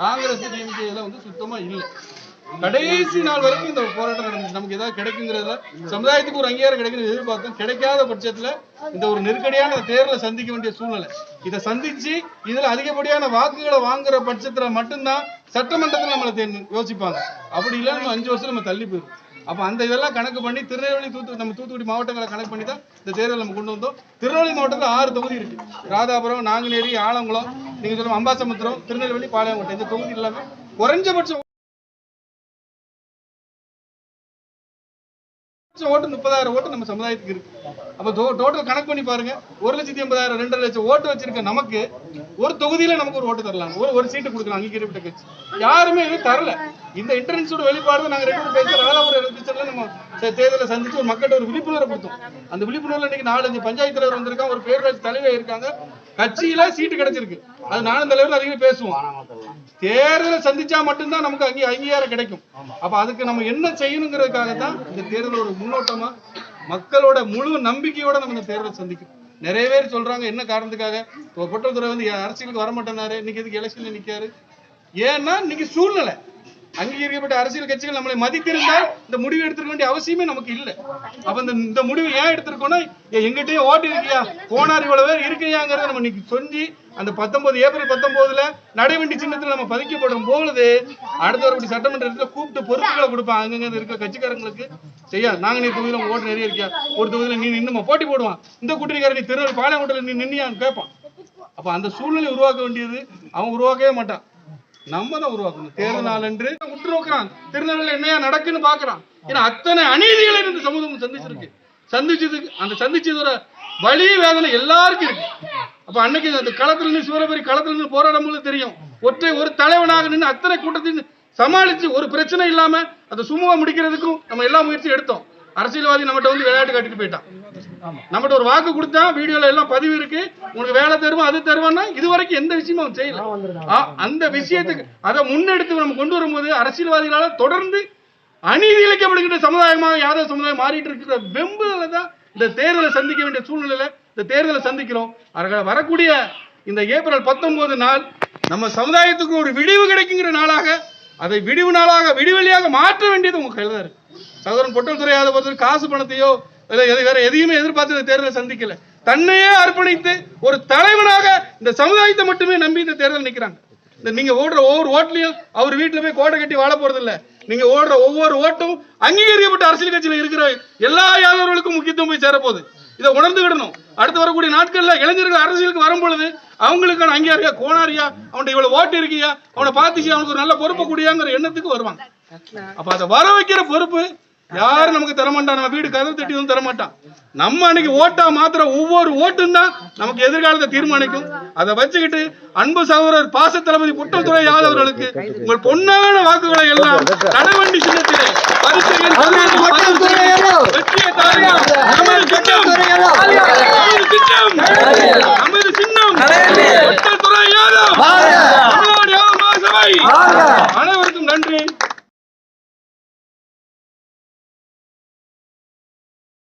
காங்கிரஸ் டிஎம்கேல வந்து சுத்தமா இல்லை. கடைசி நாள் வரைக்கும் இந்த போராட்டம் நடந்துச்சு. நமக்கு ஏதாவது கிடைக்குங்கிறதுல சமுதாயத்துக்கு ஒரு அங்கீகாரம் கிடைக்குன்னு எதிர்பார்த்தோம். கிடைக்காத பட்சத்துல இந்த ஒரு நெருக்கடியான தேர்தலை சந்திக்க வேண்டிய சூழ்நிலை. இதை சந்திச்சு இதுல அதிகப்படியான வாக்குகளை வாங்குற பட்சத்துல மட்டும்தான் சட்டமன்றத்துல நம்மளை யோசிப்பாங்க. அப்படி இல்லை நம்ம அஞ்சு வருஷம் நம்ம தள்ளி போயிடும் அப்ப அந்த இதெல்லாம் கணக்கு பண்ணி திருநெல்வேலி தூத்துக்குடி நம்ம தூத்துக்குடி மாவட்டங்களை கணக்கு பண்ணி தான் இந்த தேர்தல் நம்ம கொண்டு வந்தோம். திருநெல்வேலி மாவட்டத்துல ஆறு தொகுதி இருக்கு. ராதாபுரம் நாங்குநேரி ஆலங்குளம் நீங்க சொல்லுவோம் அம்பாசமுத்திரம் திருநெல்வேலி பாளையங்கோட்டை. இந்த தொகுதி எல்லாமே குறைஞ்சபட்சம் லட்சம் ஓட்டு முப்பதாயிரம் ஓட்டு நம்ம சமுதாயத்துக்கு இருக்கு. அப்ப டோட்டல் கணக்கு பண்ணி பாருங்க. ஒரு லட்சத்தி எண்பதாயிரம் ரெண்டரை லட்சம் ஓட்டு வச்சிருக்க நமக்கு ஒரு தொகுதியில நமக்கு ஒரு ஓட்டு தரலாம் ஒரு ஒரு சீட்டு கொடுக்கலாம் அங்கீகரிப்பட்ட கட்சி. யாருமே எதுவும் தரல. இந்த இன்டர்னன்ஸோட வெளிப்பாடு நாங்க ரெண்டு பேரும் பேசி ஒரு எலக்ட்ரிஷன்ல நம்ம தேர்தலை சந்திச்சு ஒரு மக்கள்கிட்ட ஒரு விழிப்புணர்வு கொடுத்தோம். அந்த விழிப்புணர்வுல இன்னைக்கு நாலஞ்சு பஞ்சாயத்து தலைவர் வந்திருக்காங்க. ஒரு பேரூராட்சி தலைவர் இருக்காங்க கட்சியில சீட்டு கிடைச்சிருக்கு. அது நானும் தலைவர் அதிகம் பேசுவோம். தேர்தலை சந்திச்சா மட்டும்தான் நமக்கு அங்கீ அங்கீகாரம் கிடைக்கும். அப்ப அதுக்கு நம்ம என்ன செய்யணுங்கிறதுக்காக தான் இந்த தேர்தல் ஒரு முன்னோட்டமா மக்களோட முழு நம்பிக்கையோட நம்ம இந்த தேர்தலை சந்திக்கணும் நிறைய பேர் சொல்றாங்க என்ன காரணத்துக்காக? இப்போ பொட்டல்துறை வந்து அரசியலுக்கு வர மாட்டேனாரு இன்னைக்கு எதுக்கு எலெக்ஷன்ல நிக்காரு? ஏன்னா இன்னைக்கு சூழ்நிலை. அங்கீகரிக்கப்பட்ட அரசியல் கட்சிகள் நம்மளை மதித்திருந்தால் இந்த முடிவு எடுத்திருக்க வேண்டிய அவசியமே நமக்கு இல்ல. அப்ப இந்த இந்த முடிவு ஏன் எடுத்திருக்கோம்னா ஏ, எங்கிட்டயும் ஓட்டு இருக்கியா? போனார் இவ்வளவு பேர் இருக்கியாங்கிறத நம்ம இன்னைக்கு சொல்லி அந்த பத்தொன்பது ஏப்ரல் பத்தொன்பதுல நடைவண்டி சின்னத்துல நம்ம பதிக்கப்படும் பொழுது அடுத்த ஒரு சட்டமன்றத்துல கூப்பிட்டு பொறுப்புகளை கொடுப்பாங்க அங்கங்க இருக்க கட்சிக்காரங்களுக்கு செய்யாது. நாங்க நீ தொகுதியில ஓட்டு நிறைய இருக்கியா ஒரு தொகுதியில நீ நின்னுமா போட்டி போடுவான். இந்த கூட்டணிக்காரன் நீ திருநெல்வேலி பாளையங்கோட்டையில நீ நின்னியான்னு கேட்பான். அப்ப அந்த சூழ்நிலை உருவாக்க வேண்டியது அவன் உருவாக்கவே மாட்டான். நம்ம தான் உருவாக்கணும். தேர்தல் நாள் என்று உற்று நோக்குறான். என்னையா நடக்குன்னு பாக்குறான் ஏன்னா அத்தனை அநீதிகளை இந்த சமூகம் சந்திச்சிருக்கு. சந்திச்சது அந்த சந்திச்சதோட வலி வேதனை எல்லாருக்கும் இருக்கு. அப்ப அன்னைக்கு அந்த களத்துல நின்று சிவரபரி களத்துல நின்று போராடும் போது தெரியும். ஒற்றை ஒரு தலைவனாக நின்று அத்தனை கூட்டத்தின் சமாளிச்சு ஒரு பிரச்சனை இல்லாம அதை சுமூக முடிக்கிறதுக்கும் நம்ம எல்லா முயற்சியும் எடுத்தோம். அரசியல்வாதி நம்மகிட்ட வந்து விளையாட்டு காட்டிட்டு போயிட்டான். நம்மகிட்ட ஒரு வாக்கு கொடுத்தா வீடியோல எல்லாம் பதிவு இருக்கு. உனக்கு வேலை தருவோம் அது தருவான்னா இது வரைக்கும் எந்த விஷயமும் அவன் செய்யல. அந்த விஷயத்துக்கு அதை முன்னெடுத்து நம்ம கொண்டு வரும்போது அரசியல்வாதிகளால தொடர்ந்து அநீதி இழைக்கப்படுகின்ற சமுதாயமாக யாதவ சமுதாயம் மாறிட்டு இருக்கிற வெம்புல தான் இந்த தேர்தலை சந்திக்க வேண்டிய சூழ்நிலையில இந்த தேர்தலை சந்திக்கிறோம். அதனால வரக்கூடிய இந்த ஏப்ரல் பத்தொன்பது நாள் நம்ம சமுதாயத்துக்கு ஒரு விடிவு கிடைக்குங்கிற நாளாக அதை விடிவு நாளாக விடிவெளியாக மாற்ற வேண்டியது உங்க கையில தான் இருக்கு. சகோதரன் பொட்டல் துறை யாதவ் பொறுத்தவரை காசு பணத்தையோ வேற எதையுமே எதிர்பார்த்து இந்த தேர்தலை சந்திக்கல. தன்னையே அர்ப்பணித்து ஒரு தலைவனாக இந்த சமுதாயத்தை மட்டுமே நம்பி இந்த தேர்தல் நிக்கிறாங்க. இந்த நீங்க ஓடுற ஒவ்வொரு ஓட்டுலயும் அவர் வீட்டுல போய் கோட்டை கட்டி வாழ போறது இல்ல நீங்க ஓடுற ஒவ்வொரு ஓட்டும் அங்கீகரிக்கப்பட்ட அரசியல் கட்சியில இருக்கிற எல்லா யாதவர்களுக்கும் முக்கியத்துவம் போய் சேரப்போகுது. இதை உணர்ந்துக்கிடணும் அடுத்து வரக்கூடிய நாட்கள்ல இளைஞர்கள் அரசியலுக்கு வரும் பொழுது அவங்களுக்கான அங்கீகாரியா கோணாரியா அவன்கிட்ட இவ்வளவு ஓட்டு இருக்கியா அவனை பார்த்துச்சு அவனுக்கு ஒரு நல்ல பொறுப்பு கூடியாங்கிற எண்ணத்துக்கு வருவாங்க. அப்ப அதை வர வைக்கிற பொறுப்பு யாரும் நமக்கு தரமாட்டான் நம்ம வீடு கதவு தட்டி வந்து தரமாட்டான் நம்ம அன்னைக்கு ஓட்டா மாத்திர ஒவ்வொரு ஓட்டும் தான் நமக்கு எதிர்காலத்தை தீர்மானிக்கும். அதை வச்சுக்கிட்டு அன்பு சகோதரர் பாச தளபதி புட்டத்துறை யாதவர்களுக்கு உங்கள் பொன்னான வாக்குகளை எல்லாம் தடவண்டி சின்னத்திலே வெற்றியை தாருங்கள் நமது திட்டம் நமது சின்னம். புட்டத்துறை யாதவ். சபை.